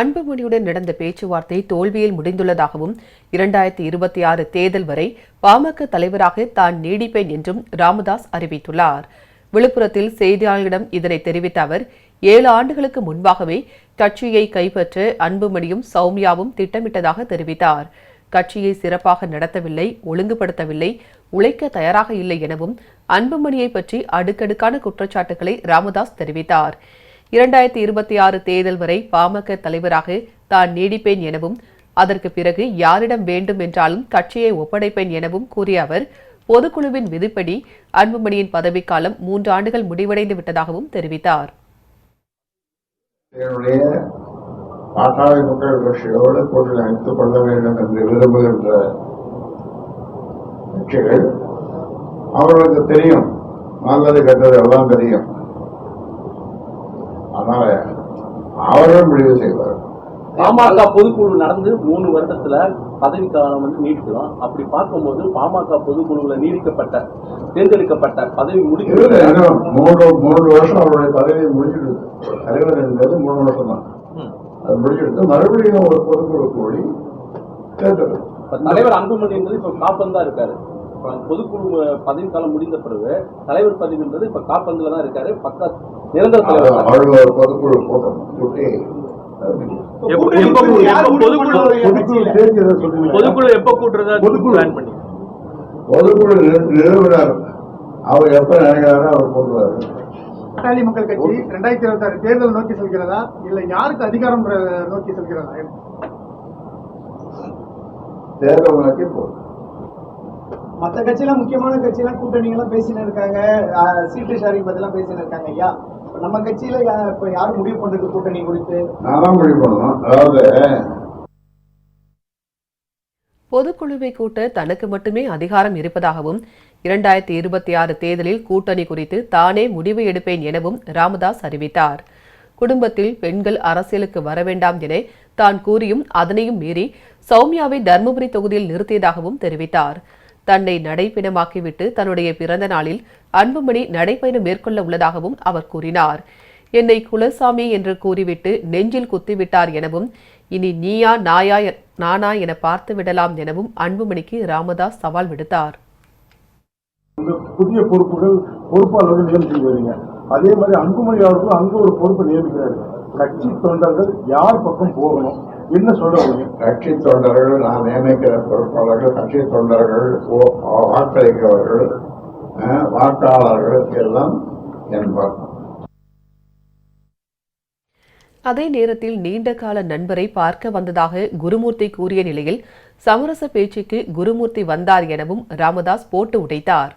அன்புமணியுடன் நடந்த பேச்சுவார்த்தை தோல்வியில் முடிந்துள்ளதாகவும் இரண்டாயிரத்தி இருபத்தி ஆறு தேர்தல் வரை பாமக தலைவராக தான் நீடிப்பேன் என்றும் ராமதாஸ் அறிவித்துள்ளார். விழுப்புரத்தில் செய்தியாளர்களிடம் இதனை தெரிவித்த அவர் ஏழு ஆண்டுகளுக்கு முன்பாகவே கட்சியை கைப்பற்ற அன்புமணியும் சௌமியாவும் திட்டமிட்டதாக தெரிவித்தார். கட்சியை சிறப்பாக நடத்தவில்லை ஒழுங்குபடுத்தவில்லை உழைக்க தயாராக இல்லை எனவும் அன்புமணியை பற்றி அடுக்கடுக்கான குற்றச்சாட்டுகளை ராமதாஸ் தெரிவித்தார். இரண்டாயிரத்தி இருபத்தி ஆறு தேர்தல் வரை பாமக தலைவராக தான் நீடிப்பேன் எனவும் அதற்கு பிறகு யாரிடம் வேண்டும் என்றாலும் கட்சியை ஒப்படைப்பேன் எனவும் கூறிய அவர் பொதுக்குழுவின் விதிப்படி அன்புமணியின் பதவிக்காலம் மூன்று ஆண்டுகள் முடிவடைந்து விட்டதாகவும் தெரிவித்தார். என்னுடைய பாட்டாளி மக்கள் கட்சியோடு கூட்டணி அமைத்துக் கொள்ள வேண்டும் என்று விரும்புகின்ற கட்சிகள் அவர்களுக்கு தெரியும் நல்லது கெட்டது எல்லாம் தெரியும். அதனால அவர்கள் முடிவு செய்வார்கள் பாமக பொதுக்குழு நடந்து மூணு வருடத்துல பதவி காலம் வந்து நீடிக்கிறோம். அப்படி பார்க்கும்போது பாமக பொதுக்குழுல நீடிக்கப்பட்ட தேர்ந்தெடுக்கப்பட்ட பதவி முடிக்கிறது. மூன்று மூன்று வருஷம் அவருடைய பதவியை முடிஞ்சிடுது தலைவர் என்பது மூணு வருஷம் தான் அது முடிஞ்சிடுது மறுபடியும் ஒரு பொதுக்குழு கூடி தேர்ந்தெடுக்கும் தலைவர் அன்புமணின்றது இப்ப காப்பந்தா இருக்காரு. பொதுக்குழு பதவி காலம் முடிந்த பிறகு தலைவர் பதவின்றது இப்ப காப்பந்துல தான் இருக்காரு. பக்கா நிரந்தர தலைவர் ஒரு பொதுக்குழு எப்ப பொதுக்குழு எப்ப கூட்டுறதா பொதுக்குழு. பிளான் பண்ணி பொதுக்குழு நிறு- நிறுவனர். அவர் எப்ப நினைக்கிறாரோ அவர் போடுவாரு பாட்டாளி மக்கள் கட்சி ரெண்டாயிரத்தி இருபத்தி ஆறு தேர்தல் நோக்கி செல்கிறதா இல்ல யாருக்கு அதிகாரம் நோக்கி செல்கிறதா தேர்தல் நோக்கி போகும் மத்த கட்சியெல்லாம் முக்கியமான கட்சியெல்லாம் கூட்டணி எல்லாம் பேசின்னு இருக்காங்க சீட்டு ஷேரிங் பத்தி எல்லாம் பேசின்னு இருக்காங்க ஐயா நம்ம கட்சியில இப்ப யாரும் முடிவு பண்றது கூட்டணி குறித்து? நானும் முடிவு பண்ணணும். அதாவது பொதுக்குழுவை கூட்ட தனக்கு மட்டுமே அதிகாரம் இருப்பதாகவும் இரண்டாயிரத்தி இருபத்தி ஆறு தேர்தலில் கூட்டணி குறித்து தானே முடிவு எடுப்பேன் எனவும் ராமதாஸ் அறிவித்தார். குடும்பத்தில் பெண்கள் அரசியலுக்கு வர வேண்டாம் என தான் கூறியும் அதனையும் மீறி சௌமியாவை தர்மபுரி தொகுதியில் நிறுத்தியதாகவும் தெரிவித்தார். தன்னை நடைப்பயணமாக்கிவிட்டு தன்னுடைய பிறந்த நாளில் அன்புமணி நடைப்பயணம் மேற்கொள்ள உள்ளதாகவும் அவர் கூறினார். என்னை குலசாமி என்று கூறிவிட்டு நெஞ்சில் குத்திவிட்டார் எனவும் இனி நீயா நாயா நானா என பார்த்து விடலாம் எனவும் அன்புமணிக்கு ராமதாஸ் சவால் விடுத்தார். புதிய பொறுப்புகள் பொறுப்பாளர்கள் நியமிச்சு வரீங்க அதே மாதிரி அன்புமணி அவர்களும் அங்க ஒரு பொறுப்பை நியமிக்கிறாரு. கட்சி தொண்டர்கள் யார் பக்கம் போகணும்? என்ன சொல்ல முடியும் கட்சி தொண்டர்கள் நான் நியமிக்கிற பொறுப்பாளர்கள் கட்சி தொண்டர்கள் வாக்களிக்கிறவர்கள் வாக்காளர்கள் எல்லாம் என்பார். அதே நேரத்தில் நீண்டகால நண்பரை பார்க்க வந்ததாக குருமூர்த்தி கூறிய நிலையில் சமரச பேச்சுக்கு குருமூர்த்தி வந்தார் எனவும் ராமதாஸ் போட்டு உடைத்தார்.